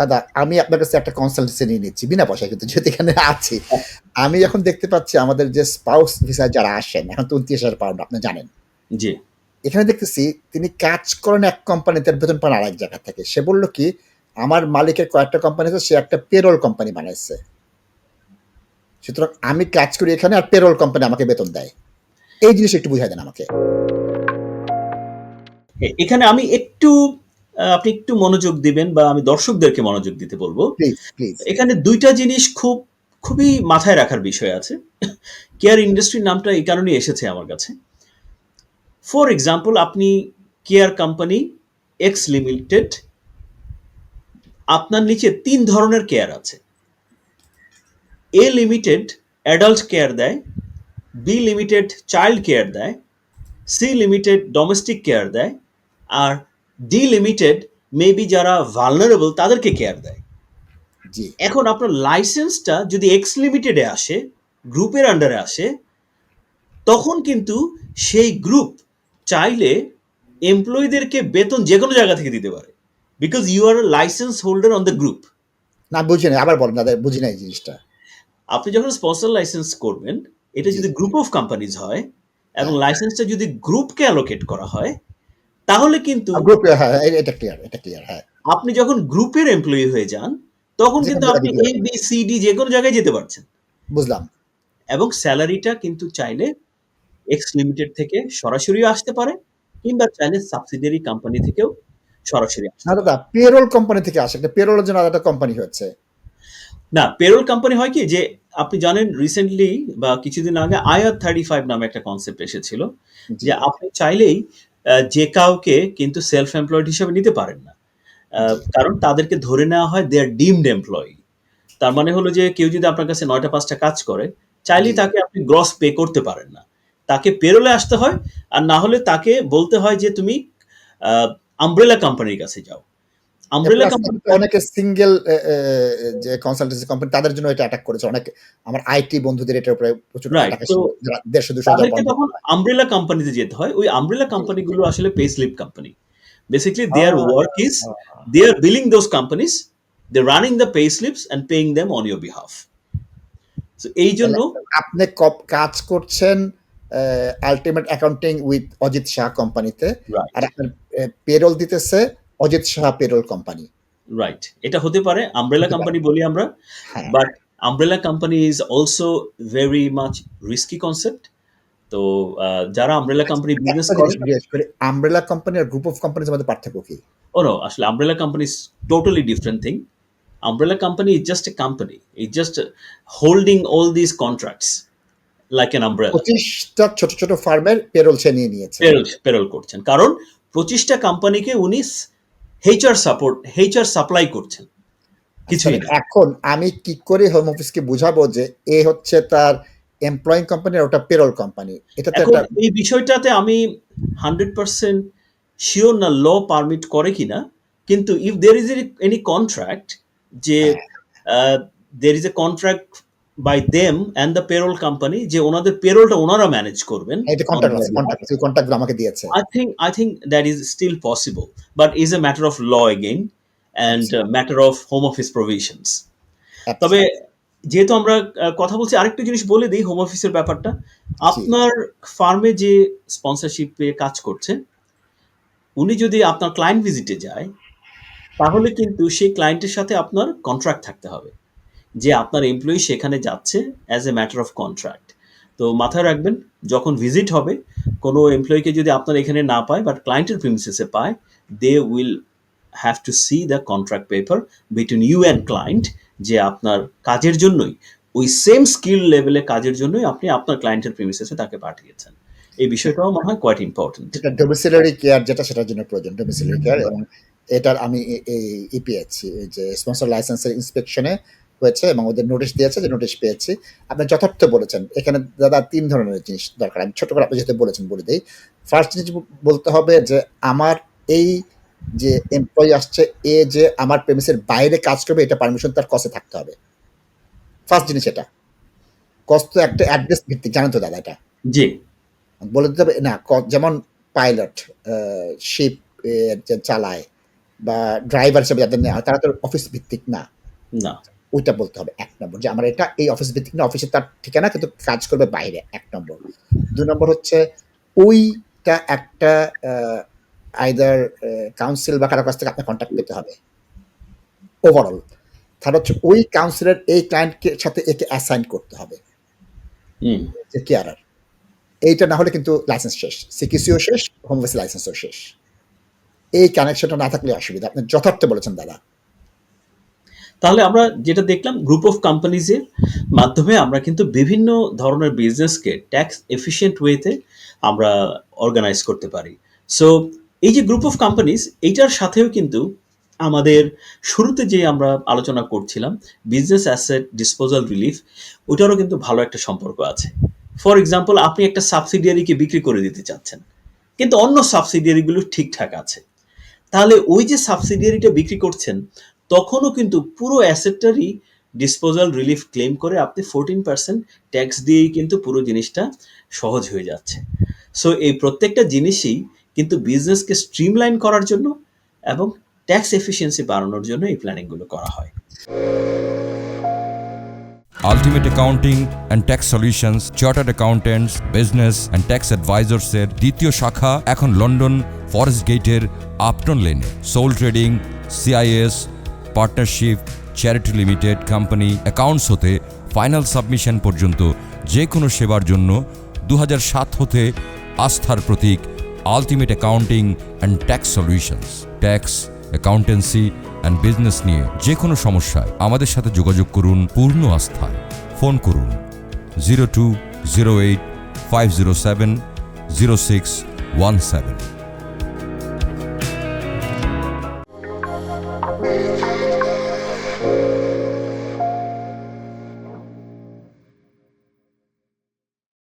দাদা আমি আপনার কাছে একটা কনসালটেন্সি নিয়ে নিচ্ছি বিনা পয়সায় কিন্তু যেহেতু এখানে আছি। আমি এখন দেখতে পাচ্ছি আমাদের যে স্পাউস ভিসা যারা আসেন এখন তো উনত্রিশ হাজার পাউন্ড আপনি জানেন। জি। এখানে দেখতেছি তিনি কাজ করেন এক কোম্পানিতে বেতন পান আরেক জায়গা থেকে। সে বলল কি আমার মালিকের কয়েকটা কোম্পানি আছে সে একটা পেরোল কোম্পানি বানাইছে। সুতরাং আমি কাজ করি এখানে আর পেরোল কোম্পানি আমাকে বেতন দেয়। এই জিনিস একটু বুঝাই দেন আমাকে। এখানে আমি একটু আপনি একটু মনোযোগ দিবেন বা আমি দর্শকদেরকে মনোযোগ দিতে বলব। এখানে দুইটা জিনিস খুব খুবই মাথায় রাখার বিষয় আছে। কেয়ার ইন্ডাস্ট্রির নামটা এই কারণেই এসেছে আমার কাছে। ফর এক্সাম্পল আপনি কেয়ার কোম্পানি এক্স লিমিটেড আপনার নিচে তিন ধরনের কেয়ার আছে। এ লিমিটেড অ্যাডাল্ট কেয়ার দেয় বি লিমিটেড চাইল্ড কেয়ার দেয় সি লিমিটেড ডোমেস্টিক কেয়ার দেয় আর ডি লিমিটেড মেবি যারা ভালনারেবল তাদেরকে কেয়ার দেয়। জি। এখন আপনার লাইসেন্সটা যদি এক্স লিমিটেডে আসে গ্রুপের আন্ডারে আসে তখন কিন্তু সেই গ্রুপ চাইলে এমপ্লয়ীদেরকে বেতন যে কোনো জায়গা থেকে দিতে পারে। Because you are licence holder on the group না বুঝি নাই আবার বলেন দাদা বুঝি নাই জিনিসটা। আপনি যখন স্পন্সর লাইসেন্স করবেন এটা যদি গ্রুপ অফ কোম্পানিজ হয় এবং লাইসেন্সটা যদি গ্রুপকে অ্যালোকেট করা হয় তাহলে কিন্তু গ্রুপ হ্যাঁ এটা ক্লিয়ার এটা ক্লিয়ার হ্যাঁ। আপনি যখন গ্রুপের এমপ্লয়ি হয়ে যান তখন কিন্তু আপনি এ বি সি ডি যে কোনো জায়গায় যেতে পারছেন। বুঝলাম। এবং স্যালারিটা কিন্তু চাইলে এক্স লিমিটেড থেকে সরাসরি আসতে পারে কিংবা চাইলে সাবসিডিয়ারি কোম্পানি থেকেও সরাসরি না দাদা পেরোল কোম্পানি থেকে আসে একটা পেরোলের জন্য আলাদা কোম্পানি হচ্ছে। না পেরোল কোম্পানি হয় কি যে আপনি জানেন রিসেন্টলি বা কিছুদিন আগে আয়ার থার্টি ফাইভ নামে একটা কনসেপ্ট এসেছিল যে আপনি চাইলেই যে কাউকে কিন্তু সেলফ এমপ্লয়েড হিসেবে নিতে পারেন না। কারণ তাদেরকে ধরে নেওয়া হয় দে আর ডিমড এমপ্লয়ি তার মানে হলো যে কেউ যদি আপনার কাছে নয়টা পাঁচটা কাজ করে চাইলেই তাকে আপনি গ্রস পে করতে পারেন না। তাকে পেরোলে আসতে হয় আর না হলে তাকে বলতে হয় যে তুমি আমব্রেলা কোম্পানির কাছে যাও। আমব্রেলা কোম্পানি অনেকে সিঙ্গেল যে কনসালটেন্সি কোম্পানি তাদের জন্য এটা অ্যাটাক করেছে। অনেক আমার আইটি বন্ধুদের এটার উপরে প্রচুর দেড়শো দুশো হাজার তখন আমব্রেলা কোম্পানিতে যেতে হয়। ওই আমব্রেলা কোম্পানিগুলো আসলে pay slip company basically their work is are billing those companies they're running the pay slips and paying them on your behalf. So এই জন্য আপনি কাজ করছেন ultimate accounting with Ajit Shah কোম্পানিতে আর আপনার পেরোল দিতেছে Ajit Shah payroll company. Right এটা হতে পারে আমব্রেলা কোম্পানি বলি আমরা but umbrella company is also very much risky concept তো যারা আমব্রেলা কোম্পানি বিজনেস করে আমব্রেলা কোম্পানি আর গ্রুপ অফ কোম্পানির মধ্যে পার্থক্য কি? ও নো আসলে umbrella company is totally different thing umbrella company is just a company is just holding all this contracts like an umbrella পঁচিশটা ছোট ছোট ফার্মের পেরোল সে নিয়ে নিয়েছে। পেরোল পেরোল করছেন। কারণ পঁচিশটা কোম্পানিকে উনি হেইচআর সাপোর্ট হেইচআর সাপ্লাই করছেন। কিছুই আচ্ছা, এখন আমি কি করে হোম অফিসকে বুঝাবো যে এ হচ্ছে তার এমপ্লয়িং কোম্পানি আর ওটা পেরোল কোম্পানি এটা তো একটা এই বিষয়টাতে আমি হান্ড্রেড পার্সেন্ট শিওর না ল পারমিট করে কিনা কিন্তু if there is any contract যে there is a contract by them and the payroll company যে ওনাদের পেরোলটা ওনারা ম্যানেজ করবেন। কন্ট্যাক্ট আমাকে দিয়েছে। I think I think that is still possible, but is a matter of law again and a matter of home office provisions. তবে যেহেতু আমরা কথা বলছি আরেকটা জিনিস বলে দিই হোম অফিসের ব্যাপারটা। আপনার ফার্মে যে স্পন্সরশিপে কাজ করছে উনি যদি আপনার ক্লায়েন্ট ভিজিটে যায় তাহলে কিন্তু সেই ক্লায়েন্টের সাথে আপনার কন্ট্রাক্ট থাকতে হবে। যে আপনার এমপ্লয়ি সেখানে যাচ্ছে as a matter of contract তো মাথায় রাখবেন যখন ভিজিট হবে কোনো এমপ্লয়িকে যদি আপনার এখানে না পায় বাট ক্লায়েন্টের প্রিমিসেসে পায় they will have to see the contract paper between you and client যে আপনার কাজের জন্যই ওই সেম স্কিল লেভেলে কাজের জন্যই আপনি আপনার ক্লায়েন্টের প্রিমিসেসে তাকে পাঠিয়েছেন। এই বিষয়টাও মনে হয় কোয়াইট ইম্পর্টেন্ট যেটা ডোমিসিলারি কেয়ার যেটা সেটার জন্য প্রয়োজন ডোমিসিলারি কেয়ার এবং এটার আমি এই পেয়েছি এই যে স্পন্সর লাইসেন্সের ইন্সপেকশনে হয়েছে এবং ওদের নোটিশ দিয়েছে যে নোটিশ পেয়েছি। আপনি যথার্থ বলেছেন। এখানে দাদা তিন ধরনের জিনিস দরকার। আমি ছোট করে আপনি যেহেতু বলেছেন বলে দিই। ফার্স্ট জিনিস বলতে হবে যে আমার এই যে এমপ্লয়ি আসছে এ যে আমার প্রেমিসের বাইরে কাজ করবে এটা পারমিশন তার কসে থাকতে হবে। ফার্স্ট জিনিস এটা। কস তো একটা অ্যাড্রেস ভিত্তিক জানেন তো দাদা এটা? জি। বলে দিতে হবে না যেমন পাইলট শিপ চালায় বা ড্রাইভার হিসেবে যাদের নেওয়া হয় তারা তো অফিস ভিত্তিক না। না। ওইটা বলতে হবে এক নম্বর। যে আমার এটা এই অফিস ভিত্তিক না অফিসে তার ঠিকানা কিন্তু কাজ করবে বাইরে এক নম্বর। দুই নম্বর হচ্ছে ওইটা একটা আইদার কাউন্সিল বা কারও কাছ থেকে আপনার কন্ট্যাক্ট পেতে হবে। ওভারঅল তার হচ্ছে ওই কাউন্সিলের এই ক্লায়েন্টকে সাথে একে অ্যাসাইন করতে হবে। যে কেয়ারার। এইটা না হলে কিন্তু লাইসেন্স শেষ। সিকিউসিও শেষ হোম অফিস লাইসেন্সও শেষ। এই কানেকশনটা না থাকলে অসুবিধা। আপনি যথার্থ বলেছেন দাদা। তাহলে আমরা যেটা দেখলাম গ্রুপ অফ কোম্পানিজের মাধ্যমে আমরা কিন্তু বিভিন্ন ধরনের বিজনেসকে ট্যাক্স এফিশিয়েন্ট ওয়েতে আমরা অর্গানাইজ করতে পারি। সো এই যে গ্রুপ অফ কোম্পানিজ এইটার সাথেও কিন্তু আমাদের শুরুতে যে আমরা আলোচনা করছিলাম বিজনেস অ্যাসেট ডিসপোজাল রিলিফ ওটারও কিন্তু ভালো একটা সম্পর্ক আছে। ফর এক্সাম্পল আপনি একটা সাবসিডিয়ারিকে বিক্রি করে দিতে চাচ্ছেন, কিন্তু অন্য সাবসিডিয়ারিগুলো ঠিকঠাক আছে। তাহলে ওই যে সাবসিডিয়ারিটা বিক্রি করছেন তখনও কিন্তু পুরো অ্যাসেটটারই ডিসপোজাল রিলিফ ক্লেম করে আপনি ফোরটিন পার্সেন্ট ট্যাক্স দিয়েই কিন্তু পুরো জিনিসটা সহজ হয়ে যাচ্ছে। সো এই প্রত্যেকটা জিনিসই কিন্তু বিজনেসকে স্ট্রিমলাইন করার জন্য এবং ট্যাক্স এফিসিয়েন্সি বাড়ানোর জন্য এই প্ল্যানিংগুলো করা হয়। Ultimate accounting and tax solutions chartered accountants business and tax অ্যাডভাইজার্সের দ্বিতীয় শাখা এখন লন্ডন ফরেস্ট গেটের আপটন লেনে sole trading CIS partnership, charity limited, company, accounts হতে ফাইনাল সাবমিশন পর্যন্ত যে কোনো সেবার জন্য দু হতে আস্থার প্রতীক ultimate accounting and tax solutions. Tax, accountancy and business নিয়ে যে কোনো সমস্যায় আমাদের সাথে যোগাযোগ করুন পূর্ণ আস্থায়। ফোন করুন zero two zero eight five zero seven zero six one seven.